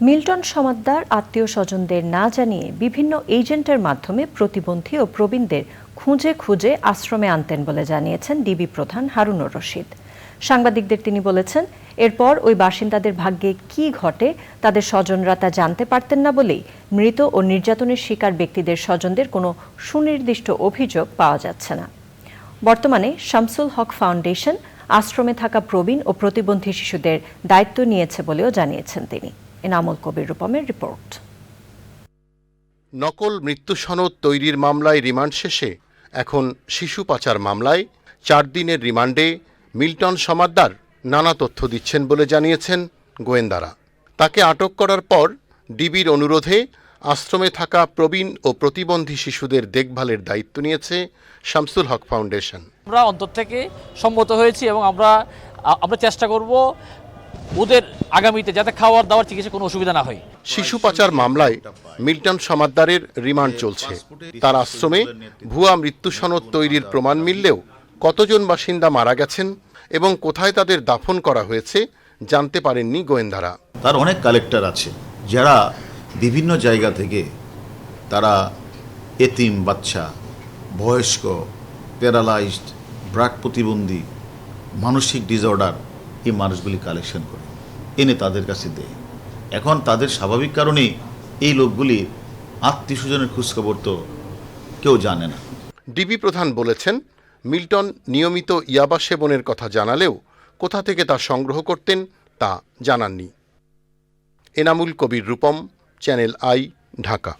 Milton Samaddar আত্মীয় স্বজনদের না জানিয়ে বিভিন্ন এজেন্টের মাধ্যমে প্রতিবন্ধী ও প্রবীণদের খুঁজে খুঁজে আশ্রমে আনতেন বলে জানিয়েছেন ডিবি প্রধান হারুনুর রশিদ। সাংবাদিকদের তিনি বলেছেন, এরপর ওই বাসিন্দাদের ভাগ্যে কি ঘটে তাদের স্বজনরা তা জানতে পারতেন না বলেই মৃত ও নির্যাতনের শিকার ব্যক্তিদের স্বজনদের কোনো সুনির্দিষ্ট অভিযোগ পাওয়া যাচ্ছে না। বর্তমানে শামসুল হক ফাউন্ডেশন আশ্রমে থাকা প্রবীণ ও প্রতিবন্ধী শিশুদের দায়িত্ব নিয়েছে বলেও জানিয়েছেন তিনি। এনামুল কবির রূপমের রিপোর্ট। নকল মৃত্যু সনদ তৈরির মামলায় রিমান্ড শেষে এখন শিশু পাচার মামলায় চার দিনের রিমান্ডে মিল্টন সমাদ্দার নানা তথ্য দিচ্ছেন বলে জানিয়েছেন গোয়েন্দারা। তাকে আটক করার পর ডিবির অনুরোধে আশ্রমে থাকা প্রবীণ ও প্রতিবন্ধী শিশুদের দেখভালের দায়িত্ব নিয়েছে শামসুল হক ফাউন্ডেশন। আমরা অন্তর থেকে সম্মত হয়েছি এবং আমরা আমরা চেষ্টা করব ওদের আগামীতে যাতে খাওয়ার দাওয়ার চিকিৎসা কোনো অসুবিধা না হয়। শিশু পাচার মামলায় মিল্টন সমাদ্দারের রিমান্ড চলছে। তার আশ্রমে ভুয়া মৃত্যু সনদ তৈরির প্রমাণ মিললেও কতজন বাসিন্দা মারা গেছেন এবং কোথায় তাদের দাফন করা হয়েছে জানতে পারেননি গোয়েন্দারা। তার অনেক কালেক্টর আছে যারা বিভিন্ন জায়গা থেকে তারা এতিম বাচ্চা বয়স্ক প্যারালাইজড ব্রাক প্রতিবন্ধী মানসিক ডিসঅর্ডার এই মানুষগুলি কালেকশন করে, এনে তাদের কাছে দেয়। এখন তাদের স্বাভাবিক কারণেই এই লোকগুলি আত্মীয় স্বজনের খোঁজখবর তো কেউ জানে না। ডিবি প্রধান বলেছেন, মিল্টন নিয়মিত ইয়াবা সেবনের কথা জানালেও কোথা থেকে তা সংগ্রহ করতেন তা জানাননি। Enamul Kabir Rupam, Channel I, Dhaka.